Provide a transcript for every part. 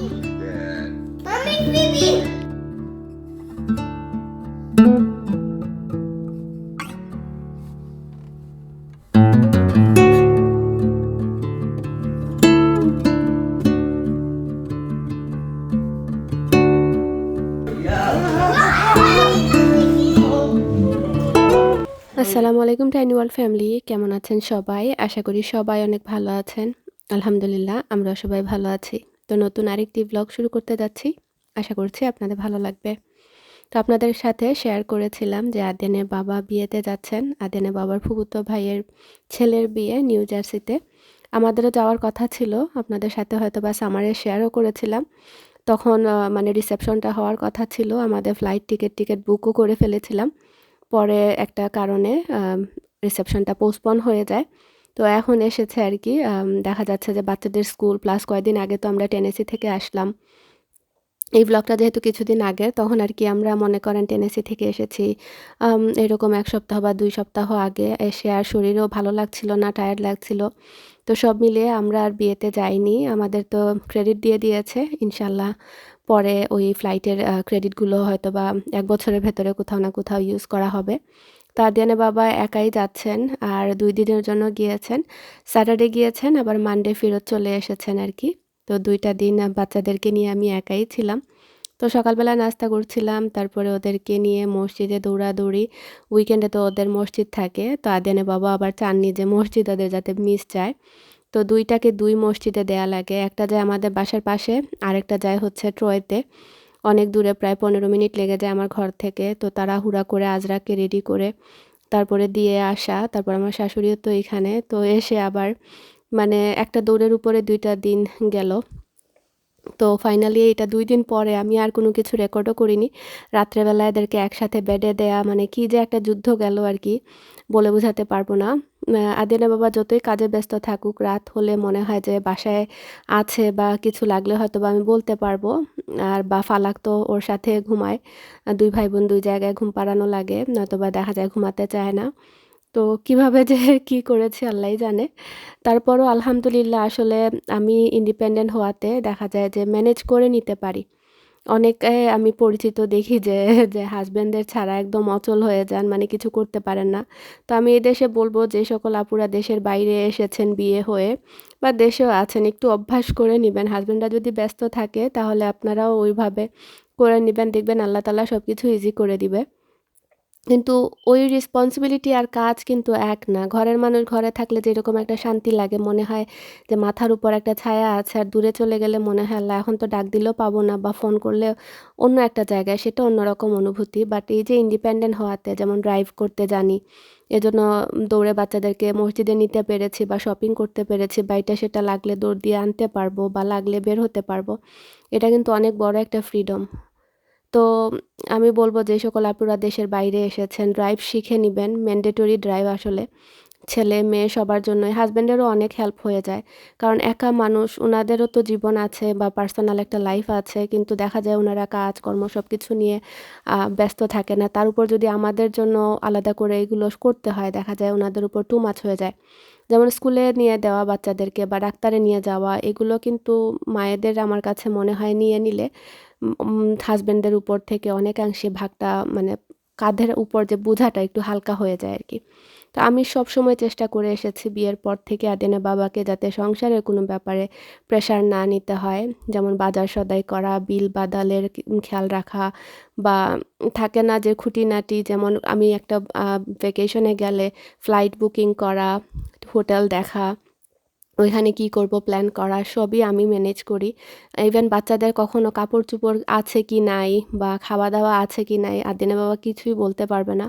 আসসালামু আলাইকুম tiny world family কেমন আছেন সবাই? আশা করি সবাই অনেক ভালো আছেন। আলহামদুলিল্লাহ আমরা সবাই ভালো আছি। তো নতুন আরেকটি ব্লগ শুরু করতে যাচ্ছি। আশা করছি আপনাদের ভালো লাগবে। তো আপনাদের সাথে শেয়ার করেছিলাম যে আদেনের বাবা বিয়েতে যাচ্ছেন। আদেনের বাবার ফুপুতো ভাইয়ের ছেলের বিয়ে নিউ জার্সিতে আমাদেরও যাওয়ার কথা ছিল। আপনাদের সাথে হয়তো বা সামারে শেয়ারও করেছিলাম। তখন মানে রিসেপশনটা হওয়ার কথা ছিল। আমাদের ফ্লাইট টিকিট টিকিট বুকও করে ফেলেছিলাম। পরে একটা কারণে রিসেপশনটা পোস্টপন হয়ে যায়। তো এখন এসেছে আর কি দেখা যাচ্ছে যে বাচ্চাদের স্কুল প্লাস কয়েকদিন আগে তো আমরা টেনেসি থেকে আসলাম। এই ব্লগটা যেহেতু কিছুদিন আগে, তখন আর কি আমরা মনে করেন টেনেসি থেকে এসেছি। এরকম এক সপ্তাহ বা দুই সপ্তাহ আগে এসে আর শরীরও ভালো লাগছিল না টায়ার্ড লাগছিল। তো সব মিলিয়ে আমরা আর বিয়েতে যাইনি, আমাদের তো ক্রেডিট দিয়ে দিয়েছে, ইনশাল্লাহ। পরে ওই ফ্লাইটের ক্রেডিটগুলো হয়তো বা এক বছরের ভেতরে কোথাও না কোথাও ইউজ করা হবে। তা আদিয়ানে বাবা একাই যাচ্ছেন আর দুই দিনের জন্য গিয়েছেন। স্যাটারডে গিয়েছেন, আবার মানডে ফেরত চলে এসেছেন আর কি। তো দুইটা দিন বাচ্চাদেরকে নিয়ে আমি একাই ছিলাম। তো সকালবেলা নাস্তা করছিলাম, তারপরে ওদেরকে নিয়ে মসজিদে দৌড়াদৌড়ি। উইকেন্ডে তো ওদের মসজিদ থাকে, তো আদিয়ানে বাবা আবার চাননি যে মসজিদ ওদের যাতে মিস যায়। তো দুইটাকে দুই মসজিদে দেয়া লাগে, একটা যায় আমাদের বাসার পাশে, আরেকটা যায় হচ্ছে ট্রয়েতে অনেক দূরে প্রায় পনেরো মিনিট লেগে যায় আমার ঘর থেকে। তো তারা হুড়া করে আজরাকে রেডি করে তারপরে দিয়ে আসা। তারপর আমার শাশুড়িও তো এখানে। তো এসে আবার মানে একটা দৌড়ের উপরে দুইটা দিন গেল। তো ফাইনালি এটা দুই দিন পরে আমি আর কোনো কিছু রেকর্ডও করিনি। রাত্রেবেলা এদেরকে একসাথে বেডে দেয়া মানে কি যে একটা যুদ্ধ গেল আর কি বলে বোঝাতে পারব না। আদিনা বাবা যতই কাজে ব্যস্ত থাকুক, রাত হলে মনে হয় যে বাসায় আছে বা কিছু লাগলে হয়তো বা আমি বলতে পারব। আর বা ফালাক তো ওর সাথে ঘুমায়। দুই ভাই বোন দুই জায়গায় ঘুম পাড়ানো লাগে নয়তো বা দেখা যায় ঘুমাতে চায় না। তো কীভাবে যে কি করেছি আল্লাহই জানে। তারপরও আলহামদুলিল্লাহ আসলে আমি ইন্ডিপেন্ডেন্ট হওয়াতে দেখা যায় যে ম্যানেজ করে নিতে পারি। অনেকে আমি পরিচিত দেখি যে যে হাজব্যান্ডের ছাড়া একদম অচল হয়ে যান মানে কিছু করতে পারেন না। তো আমি এদেশে বলব যে, সকল আপুরা দেশের বাইরে এসেছেন বিয়ে হয়ে বা দেশেও আছেন, একটু অভ্যাস করে নেবেন। হাজব্যান্ডরা যদি ব্যস্ত থাকে, তাহলে আপনারাও ওইভাবে করে নেবেন। দেখবেন আল্লাহ তালা সব কিছু ইজি করে দিবে। কিন্তু ওই রেসপন্সিবিলিটি আর কাজ কিন্তু এক না। ঘরের মানুষ ঘরে থাকলে যেরকম একটা শান্তি লাগে, মনে হয় যে মাথার উপর একটা ছায়া আছে আর দূরে চলে গেলে মনে হয়, আল্লাহ, এখন তো ডাক দিলেও পাবো না বা ফোন করলে অন্য একটা জায়গায়। সেটা অন্যরকম অনুভূতি। বাট এই যে ইন্ডিপেন্ডেন্ট হওয়াতে, যেমন ড্রাইভ করতে জানি, এজন্য দৌড়ে বাচ্চাদেরকে মসজিদে নিতে পেরেছি বা শপিং করতে পেরেছি, বা এটা সেটা লাগলে দৌড় দিয়ে আনতে পারব বা লাগলে বের হতে পারব। এটা কিন্তু অনেক বড় একটা ফ্রিডম তো আমি বলব যে সকল আপুরা দেশের বাইরে এসেছেন ড্রাইভ শিখে নেবেন ম্যান্ডেটরি ড্রাইভ আসলে। ছেলে, মেয়ে সবার জন্যই হাজব্যান্ডেরও অনেক হেল্প হয়ে যায়। কারণ একা মানুষ ওনাদেরও তো জীবন আছে বা পার্সোনাল একটা লাইফ আছে, কিন্তু দেখা যায় ওনারা কাজ, কর্ম সব কিছু নিয়ে ব্যস্ত থাকে না। তার উপর যদি আমাদের জন্য আলাদা করে এগুলো করতে হয়, দেখা যায় ওনাদের উপর টু মাছ হয়ে যায়। যেমন স্কুলে নিয়ে দেওয়া বাচ্চাদেরকে বা ডাক্তারে নিয়ে যাওয়া, এগুলো কিন্তু মায়েদের আমার কাছে মনে হয় নিয়ে নিলে হাজব্যান্ডের উপর থেকে অনেকাংশে ভাগটা মানে কাঁধের উপর যে বোঝাটা একটু হালকা হয়ে যায় আর কি। তো আমি সব সময় চেষ্টা করে এসেছি বিয়ের পর থেকে আদেনে বাবাকে যাতে সংসারের কোনো ব্যাপারে প্রেশার না নিতে হয়। যেমন বাজার সদাই করা, বিল বাদালের খেয়াল রাখা বা থাকে না যে খুঁটিনাটি যেমন আমি একটা ভেকেশনে গেলে ফ্লাইট বুকিং করা হোটেল দেখা ওইখানে কি করব প্ল্যান করা, সবই আমি ম্যানেজ করি। ইভেন বাচ্চাদের কখনো কাপড় চোপড় আছে কি নাই বা খাওয়া দাওয়া আছে কি নাই আদিনা বাবা কিছুই বলতে পারবে না।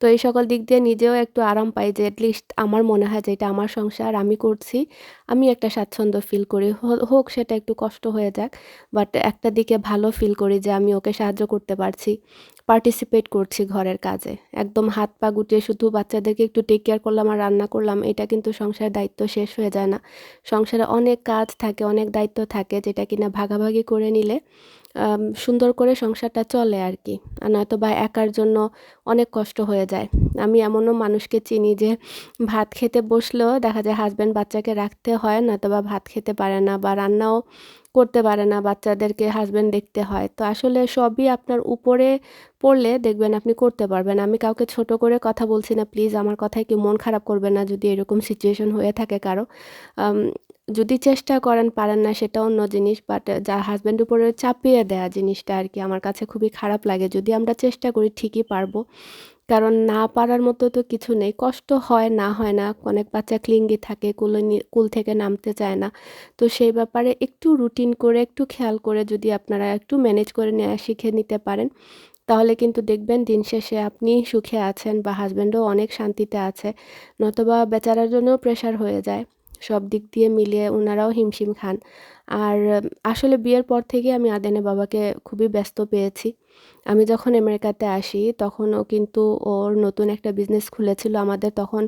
তো এই সকল দিক দিয়ে নিজেও একটু আরাম পাই যে অ্যাটলিস্ট আমার মনে হয় যে এটা আমার সংসার, আমি করছি, আমি একটা স্বাচ্ছন্দ্য ফিল করি। হোক সেটা একটু কষ্ট হয়ে যাক বাট একটা দিকে ভালো ফিল করি যে আমি ওকে সাহায্য করতে পারছি পার্টিসিপেট করছি ঘরের কাজে। একদম হাত পা গুটিয়ে শুধু বাচ্চাদেরকে একটু টেক কেয়ার করলাম আর রান্না করলাম, এটা কিন্তু সংসারের দায়িত্ব শেষ হয়ে যায় না। সংসারে অনেক কাজ থাকে, অনেক দায়িত্ব থাকে যেটা কিনা ভাগাভাগি করে নিলে সুন্দর করে সংসারটা চলে আর কি। আর নয়তো বা একার জন্য অনেক কষ্ট হয়ে যায়। আমি এমনও মানুষকে চিনি যে ভাত খেতে বসলেও দেখা যায় হাজব্যান্ড বাচ্চাকে রাখতে হয়, নয়তো বা ভাত খেতে পারে না বা রান্নাও করতে পারে না, বাচ্চাদেরকে হাজব্যান্ড দেখতে হয়। তো আসলে সবই আপনার উপরে পড়লে দেখবেন আপনি করতে পারবেন। আমি কাউকে ছোট করে কথা বলছি না প্লিজ আমার কথায় কি মন খারাপ করবে না যদি এরকম সিচুয়েশন হয়ে থাকে কারও। যদি চেষ্টা করেন, পারেন না সেটা অন্য জিনিস বাট যার হাজব্যান্ড উপরে চাপিয়ে দেয়া জিনিসটা আর কি আমার কাছে খুবই খারাপ লাগে। যদি আমরা চেষ্টা করি, ঠিকই পারব। কারণ না পারার মতো তো কিছু নেই। কষ্ট হয়, না হয় না। অনেক বাচ্চা ক্লিঙ্গি থাকে, কুলে কুল থেকে নামতে চায় না। তো সেই ব্যাপারে একটু রুটিন করে, একটু খেয়াল করে যদি আপনারা একটু ম্যানেজ করে নেওয়া শিখে নিতে পারেন, তাহলে কিন্তু দেখবেন দিন শেষে আপনি সুখে আছেন বা হাজব্যান্ডও অনেক শান্তিতে আছে। নতবা বেচারার জন্যও প্রেশার হয়ে যায়। সব দিক দিয়ে মিলিয়ে ওনারাও হিমশিম খান। আর আসলে বিয়ের পর থেকে আমি আদেনে বাবাকে খুবই ব্যস্ত পেয়েছি। আমি যখন আমেরিকাতে আসি তখন ও কিন্তু ওর নতুন একটা বিজনেস খুলেছিল আমাদের তখন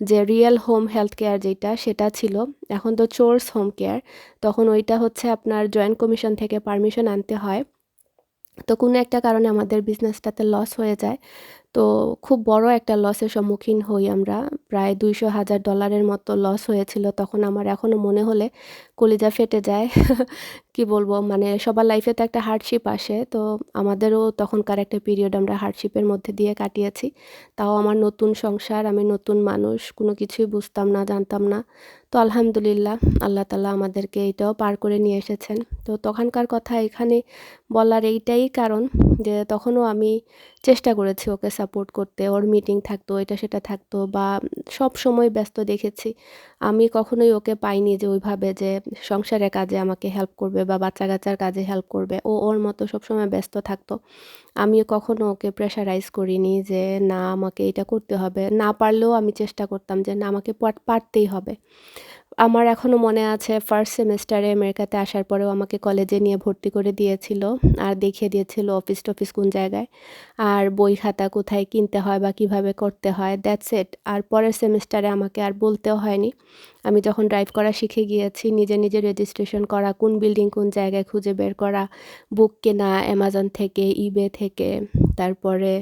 যে রিয়েল হোম হেলথ কেয়ার যেটা, সেটা ছিল। এখন তো চোর্স হোম কেয়ার তখন ওইটা হচ্ছে আপনার জয়েন্ট কমিশন থেকে পারমিশন আনতে হয়। তো কোনো একটা কারণে আমাদের বিজনেসটাতে লস হয়ে যায়। তো খুব বড় একটা লসের সম্মুখীন হই আমরা। প্রায় দুইশো হাজার ডলারের মতো লস হয়েছিল। তখন আমার এখনও মনে হলে কলিজা ফেটে যায়। কি বলব মানে সবার লাইফে তো একটা হার্ডশিপ আসে, তো আমাদেরও তখনকার একটা পিরিয়ড আমরা হার্ডশিপের মধ্যে দিয়ে কাটিয়েছি। তাও আমার নতুন সংসার, আমি নতুন মানুষ, কোনো কিছুই বুঝতাম না, জানতাম না। তো আলহামদুলিল্লাহ, আল্লাহ তালা আমাদেরকে এটাও পার করে নিয়ে এসেছেন। তো তখনকার কথা এখানে বলার এইটাই কারণ যে তখনও আমি চেষ্টা করেছি ওকে সাপোর্ট করতে, ওর মিটিং থাকতো, এটা সেটা থাকতো, বা সব সময় ব্যস্ত দেখেছি। আমি কখনোই ওকে পাইনি যে ওইভাবে যে সংসারের কাজে আমাকে হেল্প করবে বা বাচ্চা কাচ্চার কাজে হেল্প করবে। ও ওর মতো সবসময় ব্যস্ত থাকতো। আমি কখনো ওকে প্রেশারাইজ করিনি যে না, আমাকে এটা করতে হবে। না পারলেও আমি চেষ্টা করতাম যে না, আমাকে পারতেই হবে। আমার এখনও মনে আছে ফার্স্ট সেমিস্টারে আমেরিকাতে আসার পরেও আমাকে কলেজে নিয়ে ভর্তি করে দিয়েছিল আর দেখিয়ে দিয়েছিল অফিস টফিস কোন জায়গায়। আর বই খাতা কোথায় কিনতে হয় বা কীভাবে করতে হয় দ্যাটস এট আর পরের সেমেস্টারে আমাকে আর বলতেও হয়নি। আমি যখন ড্রাইভ করা শিখে গিয়েছি, নিজে নিজে রেজিস্ট্রেশন করা, কোন বিল্ডিং কোন জায়গায় খুঁজে বের করা বুক কেনা অ্যামাজন থেকে ইবে থেকে, তারপরে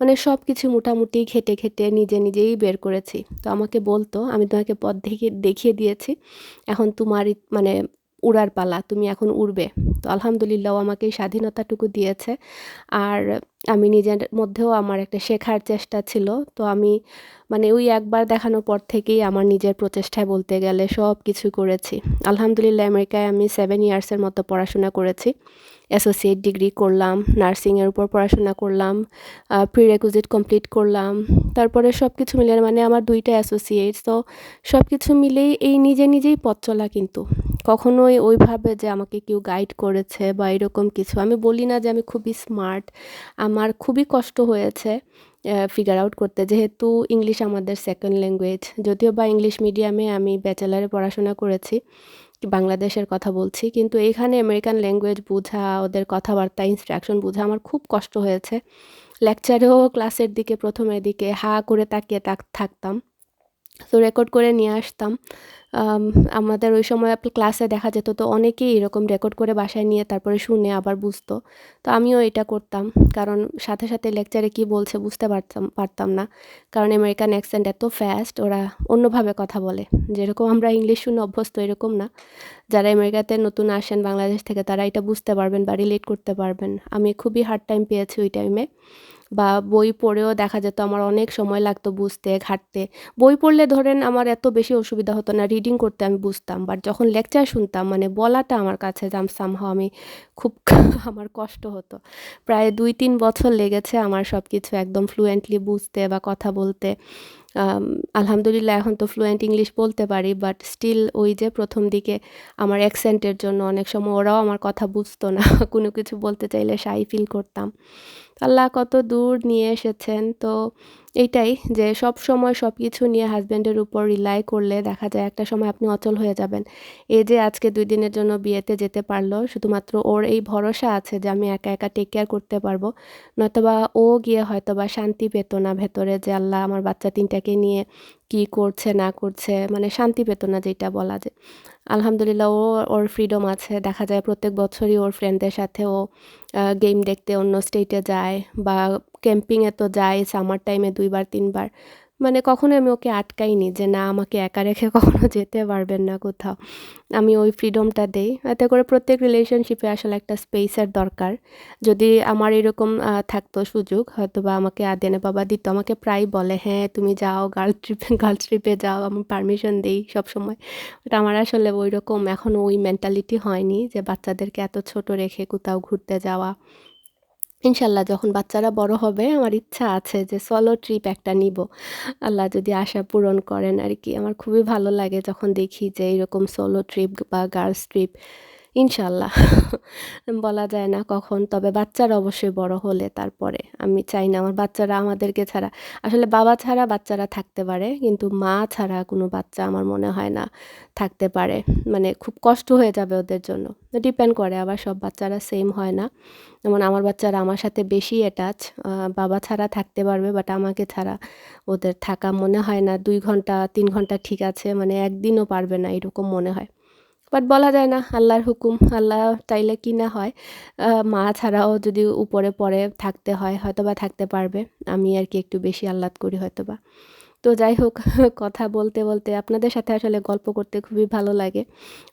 মানে সব কিছু মোটামুটি খেটে খেটে নিজে নিজেই বের করেছি। তো আমাকে বলতো, আমি তোমাকে পথ দেখিয়ে দেখিয়ে দিয়েছি। এখন তোমারই মানে উড়ার পালা, তুমি এখন উড়বে। তো আলহামদুলিল্লাহ আমাকে স্বাধীনতাটুকু দিয়েছে। আর আমি নিজের মধ্যেও আমার একটা শেখার চেষ্টা ছিল। তো আমি মানে ওই একবার দেখানোর পর থেকেই আমার নিজের প্রচেষ্টায় বলতে গেলে সব কিছু করেছি। আলহামদুলিল্লাহ, আমেরিকায় আমি সেভেন ইয়ার্সের মতো পড়াশোনা করেছি। অ্যাসোসিয়েট ডিগ্রি করলাম নার্সিংয়ের উপর পড়াশোনা করলাম প্রি রেকুজিট কমপ্লিট করলাম। তারপরে সব কিছু মিলে মানে আমার দুইটা অ্যাসোসিয়েট তো সব কিছু মিলেই এই নিজে নিজেই পথ চলা কিন্তু। কখনোই ওইভাবে যে আমাকে কেউ গাইড করেছে বা এরকম কিছু, আমি বলি না যে আমি খুবই স্মার্ট আমার খুবই কষ্ট হয়েছে ফিগার আউট করতে। যেহেতু ইংলিশ আমাদের সেকেন্ড ল্যাঙ্গুয়েজ যদিও বা ইংলিশ মিডিয়ামে আমি ব্যাচেলারে পড়াশোনা করেছি বাংলাদেশের কথা বলছি, কিন্তু এইখানে আমেরিকান ল্যাঙ্গুয়েজ বোঝা, ওদের কথাবার্তা ইনস্ট্রাকশন বোঝা আমার খুব কষ্ট হয়েছে। লেকচারেও ক্লাসের দিকে, প্রথমের দিকে হা করে তাকিয়ে থাকতাম। তো রেকর্ড করে নিয়ে আসতাম। আমাদের ওই সময় ক্লাসে দেখা যেত, তো অনেকেই এরকম রেকর্ড করে বাসায় নিয়ে তারপরে শুনে আবার বুঝতো। তো আমিও এটা করতাম, কারণ সাথে সাথে লেকচারে কি বলছে বুঝতে পারতাম পারতাম না। কারণ আমেরিকান অ্যাকসেন্ট এত ফ্যাস্ট ওরা অন্যভাবে কথা বলে। যেরকম আমরা ইংলিশ শুনে অভ্যস্ত এরকম না। যারা আমেরিকাতে নতুন আসেন বাংলাদেশ থেকে, তারা এটা বুঝতে পারবেন বা রিলেট করতে পারবেন। আমি খুবই হার্ড টাইম পেয়েছি ওই টাইমে বা বই পড়েও দেখা যেত আমার অনেক সময় লাগতো বুঝতে, ঘাটতে। বই পড়লে ধরেন আমার এত বেশি অসুবিধা হতো না রিডিং করতে আমি বুঝতাম। বাট যখন লেকচার শুনতাম মানে বলাটা আমার কাছে জাম সামহাও আমি খুব আমার কষ্ট হতো। প্রায় দুই তিন বছর লেগেছে আমার সব কিছু একদম ফ্লুয়েন্টলি বুঝতে বা কথা বলতে। আলহামদুলিল্লাহ এখন তো ফ্লুয়েন্ট ইংলিশ বলতে পারি বাট স্টিল ওই যে প্রথম দিকে আমার অ্যাকসেন্টের জন্য অনেক সময় ওরাও আমার কথা বুঝতো না। কোনো কিছু বলতে চাইলে সাই ফিল করতাম। আল্লাহ কত দূর নিয়ে এসেছেন। তো এইটাই যে সব সময় সব কিছু নিয়ে হাজব্যান্ডের উপর রিলাই করলে দেখা যায় একটা সময় আপনি অচল হয়ে যাবেন। এই যে আজকে দুই দিনের জন্য বিয়েতে যেতে পারল, শুধুমাত্র ওর এই ভরসা আছে যে আমি একা একা টেক কেয়ার করতে পারব। নয়তোবা ও গিয়ে হয়তো বা শান্তি পেত না ভেতরে যে আল্লাহ আমার বাচ্চা তিনটাকে নিয়ে কি করছে, না করছে মানে শান্তি পেত না যেটা বলা যায়। আলহামদুলিল্লাহ ও ওর ফ্রিডম আছে। দেখা যায় প্রত্যেক বছরই ওর ফ্রেন্ডদের সাথে ও গেম দেখতে অন্য স্টেটে যায় বা ক্যাম্পিংয়ে তো যায় সামার টাইমে দুইবার, তিনবার। মানে কখনো আমি ওকে আটকাইনি যে না, আমাকে একা রেখে কখনো যেতে পারবেন না কোথাও। আমি ওই ফ্রিডমটা দেই। এতে করে প্রত্যেক রিলেশনশিপে আসলে একটা স্পেসের দরকার। যদি আমার এরকম থাকতো সুযোগ হয়তো বা আমাকে আদেনে বাবা দিত। আমাকে প্রায় বলে হ্যাঁ তুমি যাও গার্ল ট্রিপে গার্লস ট্রিপে যাও, আমি পারমিশন দিই সবসময়। বাট আমার আসলে ওই রকম এখনও ওই মেন্টালিটি হয়নি যে বাচ্চাদেরকে এত ছোট রেখে কোথাও ঘুরতে যাওয়া। ইনশাল্লাহ যখন বাচ্চারা বড় হবে, আমার ইচ্ছা আছে যে সলো ট্রিপ একটা নিব। আল্লাহ যদি আশা পূরণ করেন আর কি আমার খুবই ভালো লাগে যখন দেখি যে এরকম সলো ট্রিপ বা গার্লস ট্রিপ ইনশাল্লাহ। বলা যায় না কখন, তবে বাচ্চারা অবশ্যই বড় হলে তারপরে। আমি চাই না আমার বাচ্চারা আমাদেরকে ছাড়া, আসলে বাবা ছাড়া বাচ্চারা থাকতে পারে, কিন্তু মা ছাড়া কোনো বাচ্চা আমার মনে হয় না থাকতে পারে। মানে খুব কষ্ট হয়ে যাবে ওদের জন্য। ডিপেন্ড করে, আবার সব বাচ্চারা সেম হয় না। যেমন আমার বাচ্চারা আমার সাথে বেশি অ্যাটাচ বাবা ছাড়া থাকতে পারবে বাট আমাকে ছাড়া ওদের থাকা মনে হয় না। দুই ঘণ্টা, তিন ঘণ্টা ঠিক আছে মানে একদিনও পারবে না, এরকম মনে হয়। বাট বলা যায় না, আল্লাহর হুকুম, আল্লাহ চাইলে কি না হয়। মা ছাড়াও যদি উপরে পরে থাকতে হয়, হয়তোবা থাকতে পারবে। আমি আর কি একটু বেশি আহ্লাদ করি হয়তো বা তো যাই হোক কথা বলতে বলতে আপনাদের সাথে আসলে গল্প করতে খুবই ভালো লাগে।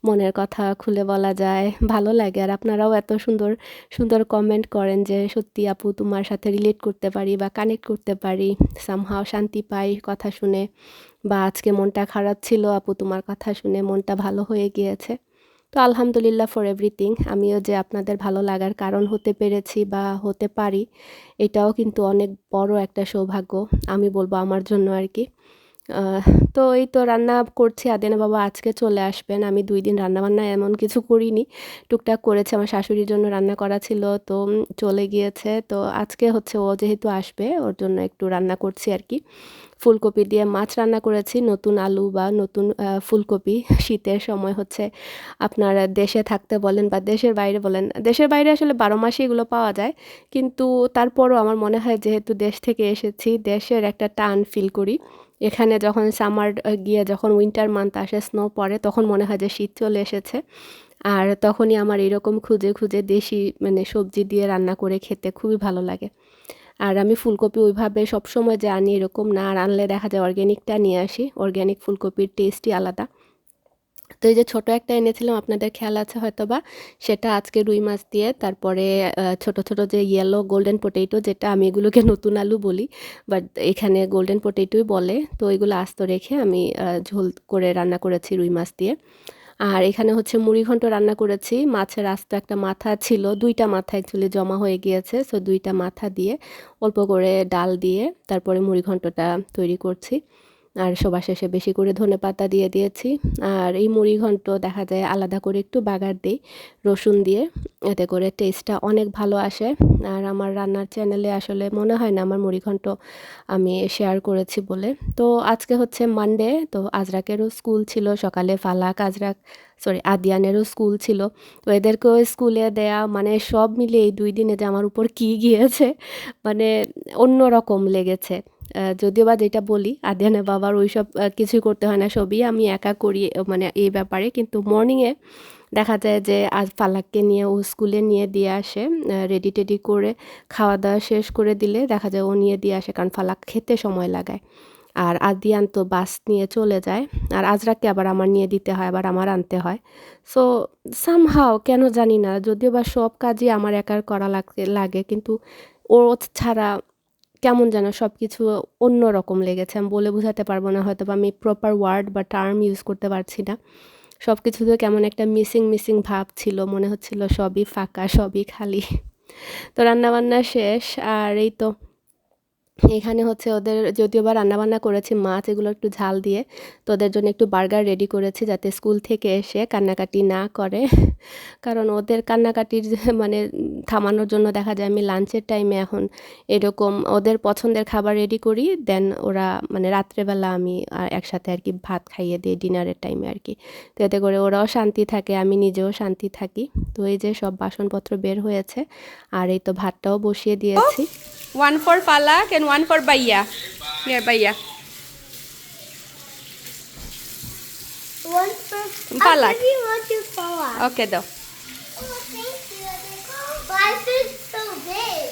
মনের কথা খুলে বলা যায়, ভালো লাগে। আর আপনারাও এত সুন্দর সুন্দর কমেন্ট করেন যে, সত্যি আপু, তোমার সাথে রিলেট করতে পারি বা কানেক্ট করতে পারি। সামহাও শান্তি পাই কথা শুনে। বা আজকে মনটা খারাপ ছিল আপু, তোমার কথা শুনে মনটা ভালো হয়ে গিয়েছে। তো আলহামদুলিল্লাহ ফর এভরিথিং আমিও যে আপনাদের ভালো লাগার কারণ হতে পেরেছি বা হতে পারি, এটাও কিন্তু অনেক বড় একটা সৌভাগ্য। আমি বলব আমার জন্য আর কি। তো এই তো রান্না করছি। আদেনা বাবা আজকে চলে আসবেন। আমি দুই দিন রান্না বান্না এমন কিছু করিনি। টুকটাক করেছে আমার শাশুড়ির জন্য রান্না করা ছিল, তো চলে গিয়েছে। তো আজকে হচ্ছে ও যেহেতু আসবে, ওর জন্য একটু রান্না করছি আর কি। ফুলকপি দিয়ে মাছ রান্না করেছি, নতুন আলু বা নতুন ফুলকপি। শীতের সময় হচ্ছে আপনার দেশে থাকতে বলেন বা দেশের বাইরে বলেন, দেশের বাইরে আসলে বারো মাসে এগুলো পাওয়া যায়। কিন্তু তারপরও আমার মনে হয় যেহেতু দেশ থেকে এসেছি, দেশের একটা টান ফিল করি। এখানে যখন সামার গিয়ে যখন উইন্টার মান্থ আসে স্নো পড়ে, তখন মনে হয় যে শীত চলে এসেছে। আর তখনই আমার এরকম খুঁজে খুঁজে দেশি মানে সবজি দিয়ে রান্না করে খেতে খুবই ভালো লাগে। আর আমি ফুলকপি ওইভাবে সবসময় যে আনি এরকম না, আর আনলে দেখা যায় অর্গ্যানিকটা নিয়ে আসি। অর্গ্যানিক ফুলকপির টেস্টই আলাদা। তো এই যে ছোট একটা এনেছিলাম, আপনাদের খেয়াল আছে হয়তো বা সেটা আজকে রুই মাছ দিয়ে, তারপরে ছোট ছোট যে ইয়েলো গোল্ডেন পটেটো যেটা আমি এগুলোকে নতুন আলু বলি বাট এখানে গোল্ডেন পটেটোই বলে, তো এগুলো আস্ত রেখে আমি ঝোল করে রান্না করেছি রুই মাছ দিয়ে। আর এখানে হচ্ছে মুড়িঘণ্ট রান্না করেছি, মাছের আস্ত একটা মাথা ছিল, দুইটা মাথা অ্যাকচুয়ালি জমা হয়ে গিয়েছে সো দুইটা মাথা দিয়ে অল্প করে ডাল দিয়ে তারপরে মুড়িঘণ্টটা তৈরি করছি। আর সবার শেষে বেশি করে ধনেপাতা দিয়ে দিয়েছি। আর এই মুড়িঘণ্ট দেখা যায় আলাদা করে একটু বাগার দিই, রসুন দিয়ে। এতে করে টেস্টটা অনেক ভালো আসে। আর আমার রান্নার চ্যানেলে আসলে মনে হয় না আমার মুড়িঘণ্ট আমি শেয়ার করেছি বলে। তো আজকে হচ্ছে মানডে তো আজরাকেরও স্কুল ছিল, সকালে ফালাক আজরাক সরি আদিয়ানেরও স্কুল ছিল। তো এদেরকেও স্কুলে দেয়া মানে সব মিলে এই দুই দিনে যে আমার উপর কী গিয়েছে মানে অন্য রকম লেগেছে। যদিও বা যেটা বলি আদিয়ানের বাবার ওইসব আহ, কিছুই করতে হয় না সবই আমি একা করি মানে এই ব্যাপারে। কিন্তু মর্নিংয়ে দেখা যায় যে আজ ফালাককে নিয়ে ও স্কুলে নিয়ে দিয়ে আসে রেডি টেডি করে খাওয়া দাওয়া শেষ করে দিলে দেখা যায় ও নিয়ে দিয়ে আসে কারণ ফালাক খেতে সময় লাগায়। আর আদিয়ান তো বাস নিয়ে চলে যায় আর আজরাকে আবার আমার নিয়ে দিতে হয় আবার আমার আনতে হয়। সো সামহাও কেন জানি না যদিও বা সব কাজই আমার একার করা লাগে কিন্তু ও ছাড়া কেমন যেন সব কিছু অন্য রকম লেগেছে। আমি বলে বোঝাতে পারব না হয়তো বা আমি প্রপার ওয়ার্ড বা টার্ম ইউজ করতে পারছি না। সব কিছুতে কেমন একটা মিসিং মিসিং ভাব ছিল, মনে হচ্ছিল সবই ফাঁকা, সবই খালি। তো রান্নাবান্না শেষ, আর এই তো এখানে হচ্ছে ওদের যদিও বা রান্নাবান্না করেছি মাছ, এগুলো একটু ঝাল দিয়ে, তো ওদের জন্য একটু বার্গার রেডি করেছি যাতে স্কুল থেকে এসে কান্নাকাটি না করে। কারণ ওদের কান্নাকাটির মানে থামানোর জন্য দেখা যায় আমি লাঞ্চের টাইমে এখন এরকম ওদের পছন্দের খাবার রেডি করি দেন ওরা মানে রাত্রেবেলা আমি একসাথে আর কি ভাত খাইয়ে দিই ডিনারের টাইমে আর কি। তো এতে করে ওরাও শান্তি থাকে, আমি নিজেও শান্তি থাকি। তো এই যে সব বাসনপত্র বের হয়েছে, আর এই তো ভাতটাও বসিয়ে দিয়েছি। One for Palak and one for Baya. Here, Baya. One for Palak. I'll give you one to Palak. Okay, though. Oh, thank you. Why is it so big?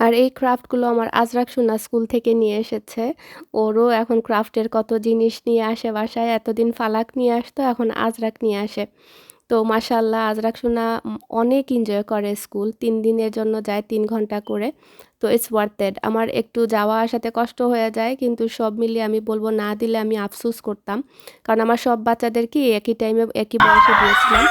আর এই ক্রাফটগুলো আমার আজরাক সোনা স্কুল থেকে নিয়ে এসেছে ওরও এখন ক্রাফটের কত জিনিস নিয়ে আসে বাসায় এতদিন ফালাক নিয়ে আসতো এখন আজরাক নিয়ে আসে তো মাসাল্লাহ আজরাক সোনা অনেক এনজয় করে স্কুল তিন দিনের জন্য যায় তিন ঘণ্টা করে, তো ইটস ওয়ার্থেড আমার একটু যাওয়া আসাতে কষ্ট হয়ে যায়, কিন্তু সব মিলিয়ে আমি বলব না দিলে আমি আফসুস করতাম। কারণ আমার সব বাচ্চাদেরকে একই টাইমে একই বয়সে দিয়েছিলাম।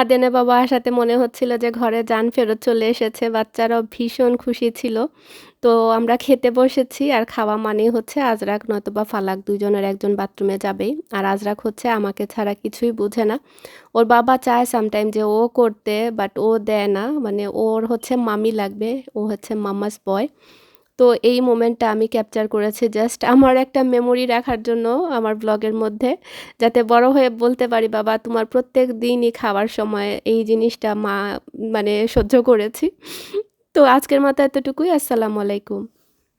আদেনে বাবা আসাতে মনে হচ্ছিল যে ঘরে যান ফেরত চলে এসেছে, বাচ্চারাও ভীষণ খুশি ছিল। তো আমরা খেতে বসেছি আর খাওয়া মানেই হচ্ছে আজরাক নয়তোবা ফালাক দুজনের একজন বাথরুমে যাবেই। আর আজরাক হচ্ছে আমাকে ছাড়া কিছুই বুঝে না। ওর বাবা চায় সামটাইম যে ও করতে বাট ও দেয় না। মানে ওর হচ্ছে মামি লাগবে, ও হচ্ছে মামাস বয় তো এই মোমেন্টটা আমি ক্যাপচার করেছি জাস্ট আমার একটা মেমোরি রাখার জন্য আমার ব্লগের মধ্যে, যাতে বড় হয়ে বলতে পারি, বাবা, তোমার প্রত্যেক দিনই খাওয়ার সময় এই জিনিসটা মা মানে সহ্য করেছি। তো আজকের মতো এতটুকুই, আসসালামু আলাইকুম।